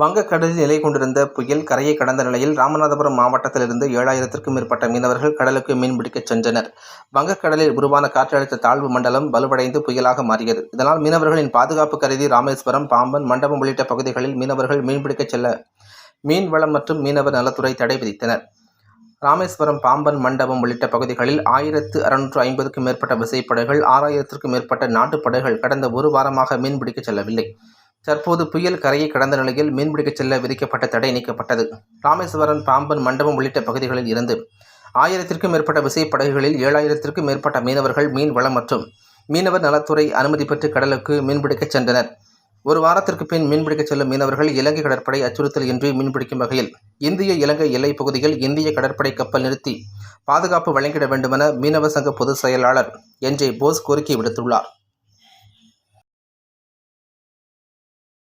வங்கக்கடலில் நிலை கொண்டிருந்த புயல் கரையை கடந்த நிலையில் ராமநாதபுரம் மாவட்டத்திலிருந்து ஏழாயிரத்திற்கும் மேற்பட்ட மீனவர்கள் கடலுக்கு மீன்பிடிக்கச் சென்றனர். வங்கக்கடலில் உருவான காற்றழுத்த தாழ்வு மண்டலம் வலுவடைந்து புயலாக மாறியது. இதனால் மீனவர்களின் பாதுகாப்பு கருதி ராமேஸ்வரம், பாம்பன், மண்டபம் உள்ளிட்ட பகுதிகளில் மீனவர்கள் மீன்பிடிக்கச் செல்ல மீன்வளம் மற்றும் மீனவர் நலத்துறை தடை விதித்தனர். ராமேஸ்வரம், பாம்பன், மண்டபம் உள்ளிட்ட பகுதிகளில் ஆயிரத்து அறுநூற்று ஐம்பதுக்கும் மேற்பட்ட விசைப்படைகள் ஆறாயிரத்திற்கும் மேற்பட்ட நாட்டுப்படைகள் கடந்த ஒரு வாரமாக மீன்பிடிக்கச் செல்லவில்லை. தற்போது புயல் கரையை கடந்த நிலையில் மீன்பிடிக்கச் செல்ல விதிக்கப்பட்ட தடை நீக்கப்பட்டது. ராமேஸ்வரம், பாம்பன், மண்டபம் உள்ளிட்ட பகுதிகளில் இருந்து ஆயிரத்திற்கும் மேற்பட்ட விசைப்படகுகளில் ஏழாயிரத்திற்கும் மேற்பட்ட மீனவர்கள் மீன் வளம் மற்றும் மீனவர் நலத்துறை அனுமதி பெற்று கடலுக்கு மீன்பிடிக்கச் சென்றனர். ஒரு வாரத்திற்கு பின் மீன்பிடிக்கச் செல்லும் மீனவர்கள் இலங்கை கடற்படை அச்சுறுத்தல் இன்றி மீன்பிடிக்கும் வகையில் இந்திய இலங்கை எல்லைப் பகுதியில் இந்திய கடற்படை கப்பல் நிறுத்தி பாதுகாப்பு வழங்கிட வேண்டுமென மீனவ சங்க பொதுச் செயலாளர் என். ஜே. போஸ் கோரிக்கை விடுத்துள்ளார்.